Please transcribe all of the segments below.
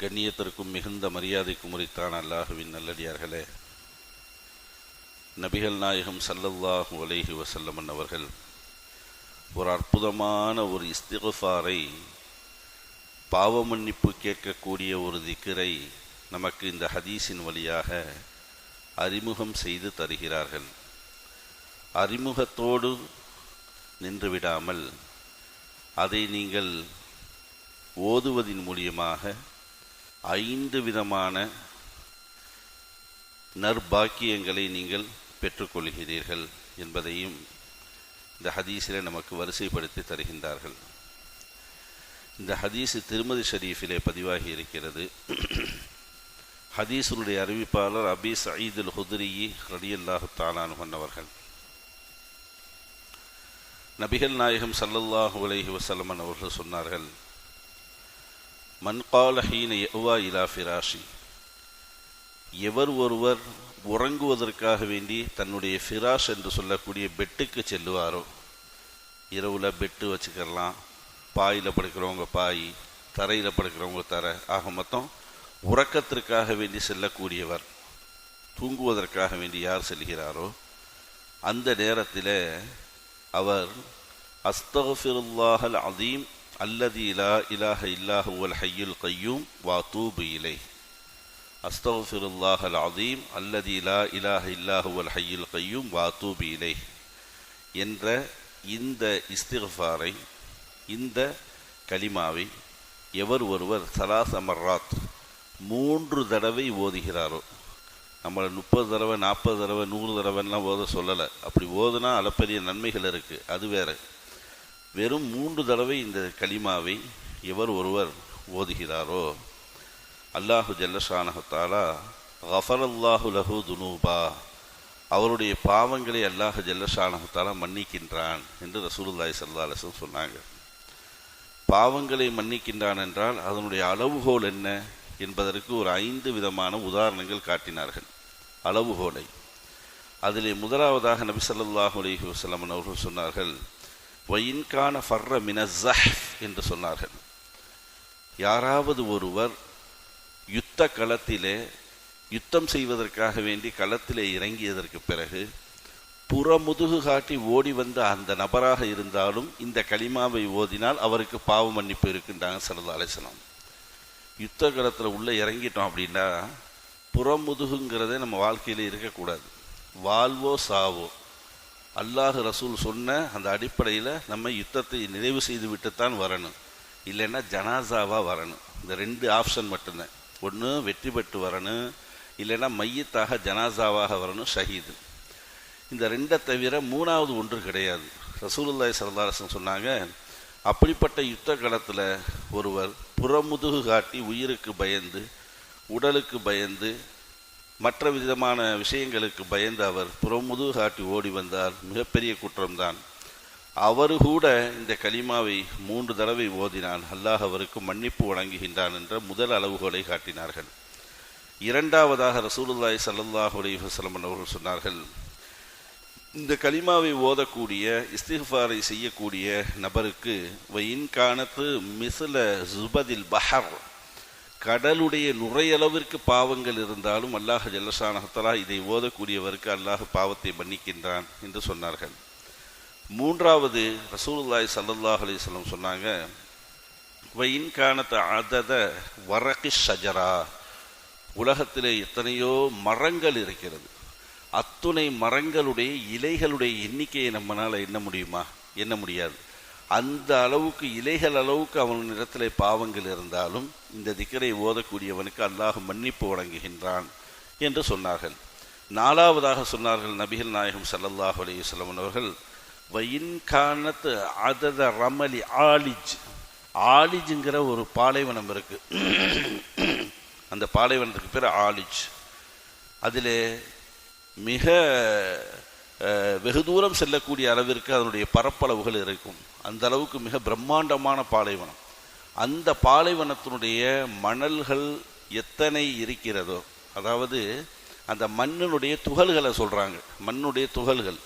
கண்ணியத்திற்கும் மிகுந்த மரியாதைக்கும் உரித்தான் அல்லாஹுவின் நல்லடியார்களே. நபிகள் நாயகம் சல்லல்லாஹு அலைஹி வசல்லமன் அவர்கள் ஒரு அற்புதமான ஒரு இஸ்திகுஃபாரை பாவ மன்னிப்பு கேட்கக்கூடிய ஒரு திக்கரை நமக்கு இந்த ஹதீஸின் வழியாக அறிமுகம் செய்து தருகிறார்கள். அறிமுகத்தோடு நின்றுவிடாமல் அதை நீங்கள் ஓதுவதின் மூலியமாக ஐந்து விதமான நற்பாக்கியங்களை நீங்கள் பெற்றுக்கொள்கிறீர்கள் என்பதையும் இந்த ஹதீஸிலே நமக்கு வரிசைப்படுத்தி தருகின்றார்கள். இந்த ஹதீஸு திருமதி ஷரீஃபிலே பதிவாகி இருக்கிறது. ஹதீஸுனுடைய அறிவிப்பாளர் அபி சயீதுல் ஹுதுரி ரலியல்லாஹு தாலானுகன் அவர்கள். நபிகள் நாயகம் சல்லல்லாஹு அலஹி வசல்லமன் அவர்கள் சொன்னார்கள் மன்கால ஹீன எவ்வா இலா ஃபிராஷி. எவர் ஒருவர் உறங்குவதற்காக வேண்டி தன்னுடைய ஃபிராஷ் என்று சொல்லக்கூடிய பெட்டுக்கு செல்லுவாரோ? இரவில் பெட்டு வச்சுக்கலாம் பாயில் படுக்கிறவங்க பாய் தரையில் படுக்கிறவங்க தரை. ஆக மொத்தம் உறக்கத்திற்காக வேண்டி செல்லக்கூடியவர் தூங்குவதற்காக வேண்டி யார் செல்கிறாரோ அந்த நேரத்தில் அவர் அஸ்தஃபிருல்லாஹல் அதீம் அல்லதி இலா இலாஹ இல்லாஹுவல் ஹையுல் கையூம் வா தூபு இலை அஸ்தஃபிருல்லாஹல் அதீம் அல்லதி இலா இலாஹ இல்லாஹுவல் ஹையுல் கையூம் வா தூபு இலை என்ற இந்த இஸ்திஃபாரை இந்த கலிமாவை எவர் ஒருவர் சலாஸ் அமர்ராத் மூன்று தடவை ஓதுகிறாரோ நம்மளை முப்பது தடவை நாற்பது தடவை நூறு தடவைலாம் ஓத சொல்லலை. அப்படி ஓதுனா அளப்பெரிய நன்மைகள் இருக்குது அது வேறு. வெறும் மூன்று தடவை இந்த கலிமாவை எவர் ஒருவர் ஓதுகிறாரோ? அல்லாஹு ஜல்லஷானஹத்தாலா கஃபர் அல்லாஹு லஹு துனூபா. அவருடைய பாவங்களை அல்லாஹு ஜல்லஷானஹத்தாலா மன்னிக்கின்றான் என்று ரசூலுல்லாய் சல்லா அலசம் சொன்னாங்க. பாவங்களை மன்னிக்கின்றான் என்றால் அதனுடைய அளவுகோல் என்ன என்பதற்கு ஒரு ஐந்து விதமான உதாரணங்கள் காட்டினார்கள். அளவுகோலை. அதிலே முதலாவதாக நபி சல்லாஹூ அலஹி வசலமன் அவர்கள் சொன்னார்கள் வயின்கான ஃபர்ர மினஸஹ் என்று சொன்னார்கள். யாராவது ஒருவர் யுத்த களத்திலே யுத்தம் செய்வதற்காக வேண்டி களத்திலே இறங்கியதற்கு பிறகு புறமுதுகு காட்டி ஓடி வந்த அந்த நபராக இருந்தாலும் இந்த களிமாவை ஓதினால் அவருக்கு பாவ மன்னிப்பு இருக்குன்றாங்க சல்லா அலிஸ்லாம் யுத்த களத்தில் உள்ளே இறங்கிட்டோம் அப்படின்னா புறமுதுகுங்கிறதே நம்ம வாழ்க்கையில் இருக்கக்கூடாது. வாழ்வோ சாவோ அல்லாஹ் ரசூல் சொன்ன அந்த அடிப்படையில் நம்ம யுத்தத்தை நிறைவு செய்து விட்டுத்தான் வரணும். இல்லைன்னா ஜனாசாவாக வரணும். இந்த ரெண்டு ஆப்ஷன் மட்டும்தான். ஒன்று வெற்றி பெற்று வரணும். இல்லைன்னா மையத்தாக ஜனாசாவாக வரணும் ஷஹீது. இந்த ரெண்டை தவிர மூணாவது ஒன்று கிடையாது. ரசூலுல்லாய் சரதாரசன் சொன்னாங்க அப்படிப்பட்ட யுத்த களத்தில் ஒருவர் புறமுதுகு காட்டி உயிருக்கு பயந்து உடலுக்கு பயந்து மற்ற விதமான விஷயங்களுக்கு பயந்து அவர் புறமுது காட்டி ஓடி வந்தார். மிகப்பெரிய குற்றம்தான். அவர் கூட இந்த கலிமாவை மூன்று தடவை ஓதினான். அல்லாஹ் அவருக்கு மன்னிப்பு வழங்குகின்றான் என்ற முதல் அளவுகோலை காட்டினார்கள். இரண்டாவதாக ரசூலுல்லாய் சல்லாஹ் அலி அவர்கள் சொன்னார்கள் இந்த கலிமாவை ஓதக்கூடிய இஸ்திஃபாரை செய்யக்கூடிய நபருக்கு காணத்து மிசில ஜுபதில் பஹர் கடலுடைய நுரையளவிற்கு பாவங்கள் இருந்தாலும் அல்லாஹ் ஜல்லசானகத்தலா இதை ஓதக்கூடியவருக்கு அல்லாஹ் பாவத்தை மன்னிக்கின்றான் என்று சொன்னார்கள். மூன்றாவது ரசூலுல்லாய் சல்லல்லாஹ் அலிஸ்லம் சொன்னாங்க காணத்த அதத வரகி ஷஜரா. உலகத்திலே எத்தனையோ மரங்கள் இருக்கிறது. அத்துணை மரங்களுடைய இலைகளுடைய எண்ணிக்கையை நம்மளால் எண்ண முடியுமா? எண்ண முடியாது. அந்த அளவுக்கு இலைகள் அளவுக்கு அவன் இடத்துல பாவங்கள் இருந்தாலும் இந்த திக்கரை ஓதக்கூடியவனுக்கு அல்லாஹ் மன்னிப்பு வழங்குகின்றான் என்று சொன்னார்கள். நாலாவதாக சொன்னார்கள் நபிகள் நாயகம் சல்லல்லாஹ் அலையுஸ்லம் அவர்கள் வயின்கானத்து அதத ரமலி ஆலிஜ். ஆலிஜுங்கிற ஒரு பாலைவனம் இருக்கு. அந்த பாலைவனத்துக்கு பேர் ஆலிஜ். அதில் மிக வெகு தூரம் செல்லக்கூடிய அளவிற்கு அதனுடைய பரப்பளவுகள் இருக்கும். அந்த அளவுக்கு மிக பிரம்மாண்டமான பாலைவனம். அந்த பாலைவனத்தினுடைய மணல்கள் எத்தனை இருக்கிறதோ அதாவது அந்த மண்ணினுடைய துகள்களை சொல்கிறாங்க மண்ணுடைய துகள்கள்.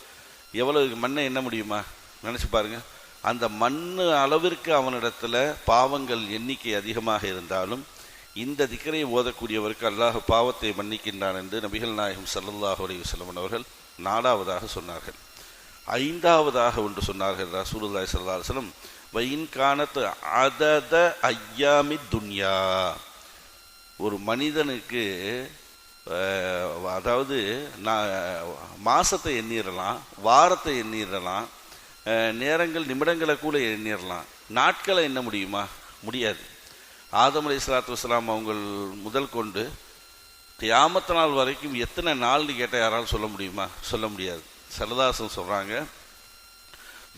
எவ்வளவு மண்ணை என்ன முடியுமா? நினச்சி பாருங்க. அந்த மண் அளவிற்கு அவனிடத்தில் பாவங்கள் எண்ணிக்கை அதிகமாக இருந்தாலும் இந்த திக்கரை ஓதக்கூடியவருக்கு அல்லாஹ் பாவத்தை மன்னிக்கின்றான் என்று நபிகள் நாயகம் ஸல்லல்லாஹு அலி அவர்கள் நாலாவதாக சொன்னார்கள். ஐந்தாவதாக ஒன்று சொன்னார்கள் ரசூலுல்லாய் ஸல்லல்லாஹு அலைஹி வயின் கானத் அதத ஐயாமி துன்யா. ஒரு மனிதனுக்கு அதாவது நான் மாசத்தை எண்ணிடலாம் வாரத்தை எண்ணிடலாம் நேரங்கள் நிமிடங்களை கூட எண்ணிடலாம் நாட்களை எண்ண முடியுமா? முடியாது. ஆதம் அலை சலாத்து வஸ்லாம் அவங்க முதல் கொண்டு கியாமத்த நாள் வரைக்கும் எத்தனை நாள்னு கேட்டால் யாராலும் சொல்ல முடியுமா? சொல்ல முடியாது. சரதாசன் சொல்கிறாங்க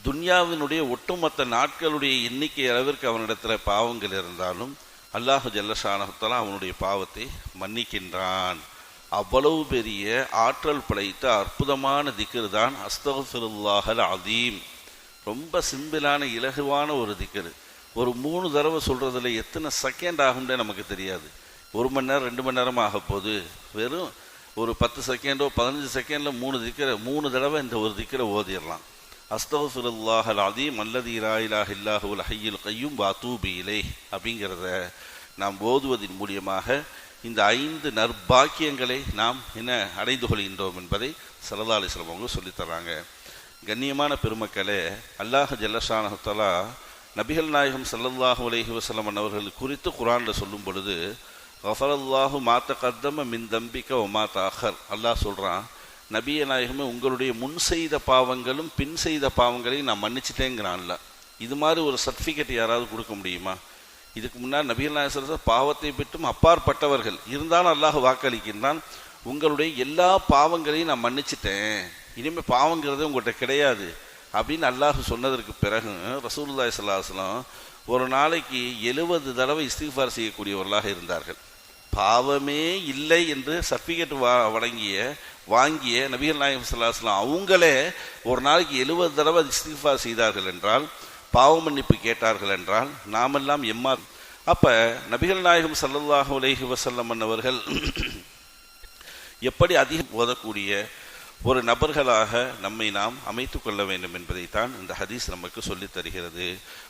துன்யாவினுடைய ஒட்டுமொத்த நாட்களுடைய எண்ணிக்கை அளவிற்கு அவனிடத்தில் பாவங்கள் இருந்தாலும் அல்லாஹு ஜல்லஷானஹத்தலா அவனுடைய பாவத்தை மன்னிக்கின்றான். அவ்வளவு பெரிய ஆற்றல் படைத்த அற்புதமான திக்கர் தான் அஸ்தகுல்லாஹல் அதீம் ரொம்ப சிம்பிளான இலகுவான ஒரு திக்கர் ஒரு மூணு தடவை சொல்கிறதுல எத்தனை செகண்ட் ஆகும்னே நமக்கு தெரியாது. ஒரு மணி நேரம் ரெண்டு மணி நேரம் ஆக போகுது வெறும் ஒரு பத்து செகண்டோ பதினஞ்சு செகண்டில் மூணு திக்கிற மூணு தடவை இந்த ஒரு திக்கிற ஓதிடலாம். அஸ்தகுல்லாஹ் அதீம் அல்லது இலாயிலாஹ் இல்லாஹுல் ஹையில் கையும் வாத்தூபி இலை அப்படிங்கிறத நாம் ஓதுவதன் மூலியமாக இந்த ஐந்து நற்பாக்கியங்களை நாம் என்ன அடைந்து கொள்கின்றோம் என்பதை சல்லா அலிஸ்லாம் அவங்க சொல்லித்தராங்க கண்ணியமான பெருமக்களே அல்லாஹ் ஜல்லஷானஹத்தலா நபிகள் நாயகம் சல்லல்லாஹு அலஹி வசலம் அவர்கள் குறித்து குரானில் சொல்லும் பொழுது கஃபரல்லாஹு மாத்த கத்தம மின் தம்பிக்க ஒமா தாஹர் அல்லாஹ் சொல்கிறான் நபிய நாயகமே உங்களுடைய முன் செய்த பாவங்களும் பின் செய்த பாவங்களையும் நான் மன்னிச்சிட்டேங்கிறான்ல. இது மாதிரி ஒரு சர்டிஃபிகேட் யாராவது கொடுக்க முடியுமா? இதுக்கு முன்னால் நபிகள் நாயகம் பாவத்தை விட்டும் அப்பாற்பட்டவர்கள். இருந்தாலும் அல்லாஹ் வாக்களிக்கின்றான் உங்களுடைய எல்லா பாவங்களையும் நான் மன்னிச்சிட்டேன். இனிமேல் பாவங்கிறது உங்கள்கிட்ட கிடையாது. அப்படின்னு அல்லாஹ் சொன்னதற்கு பிறகு ரசூல்லாய் ஸல்லல்லாஹு ஒரு நாளைக்கு எழுபது தடவை இஸ்திஃபார் செய்யக்கூடியவர்களாக இருந்தார்கள். பாவமே இல்லை என்று சர்டிஃபிகேட் வா வழங்கிய வாங்கிய நபிகள் நாயகம் சல்லாஸ்லாம் அவங்களே ஒரு நாளைக்கு எழுபது தடவை இஸ்திஃபா செய்தார்கள் என்றால் பாவ மன்னிப்பு கேட்டார்கள் என்றால் நாமெல்லாம் எம்மா அப்போ நபிகள் நாயகம் ஸல்லல்லாஹு அலைஹி வசல்லம் அவர்கள் எப்படி அதிகம் ஓதக்கூடிய ஒரு நபர்களாக நம்மை நாம் அமைத்து கொள்ள வேண்டும் என்பதைத்தான் இந்த ஹதீஸ் நமக்கு சொல்லித் தருகிறது.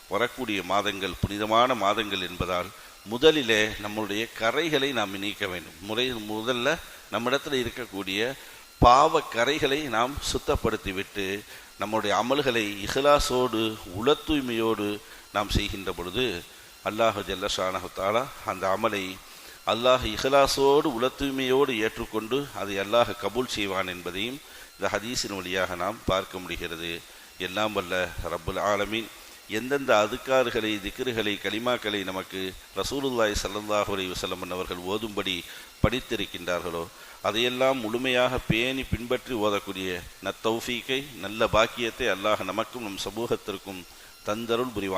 வரக்கூடிய மாதங்கள் புனிதமான மாதங்கள் என்பதால் முதலிலே நம்முடைய கரைகளை நாம் நீக்க வேண்டும். முறை முதல்ல நம்மிடத்தில் இருக்கக்கூடிய பாவ கரைகளை நாம் சுத்தப்படுத்திவிட்டு நம்முடைய அமல்களை இஹ்லாசோடு உள தூய்மையோடு நாம் செய்கின்ற பொழுது அல்லாஹு ஜல்லஷானஹத்தாலா அந்த அமலை அல்லாஹ் இஹ்லாசோடு உல தூய்மையோடு ஏற்றுக்கொண்டு அதை அல்லாஹ் கபூல் செய்வான் என்பதையும் இந்த ஹதீஸின் வழியாக நாம் பார்க்க முடிகிறது. எல்லாம் வல்ல ரப்புல் ஆலமீன். எந்தெந்த அதுக்காறுகளை திக்ருகளை கலிமாக்களை நமக்கு ரசூலுல்லாய் சல்லல்லாஹு அலைஹி வஸல்லம் அவர்கள் ஓதும்படி படித்திருக்கின்றார்களோ அதையெல்லாம் முழுமையாக பேணி பின்பற்றி ஓதக்கூடிய நத்தௌஃபீக்கை நல்ல பாக்கியத்தை அல்லாஹ் நமக்கும் நம் சமூகத்திற்கும் தந்தருள் புரிவான்.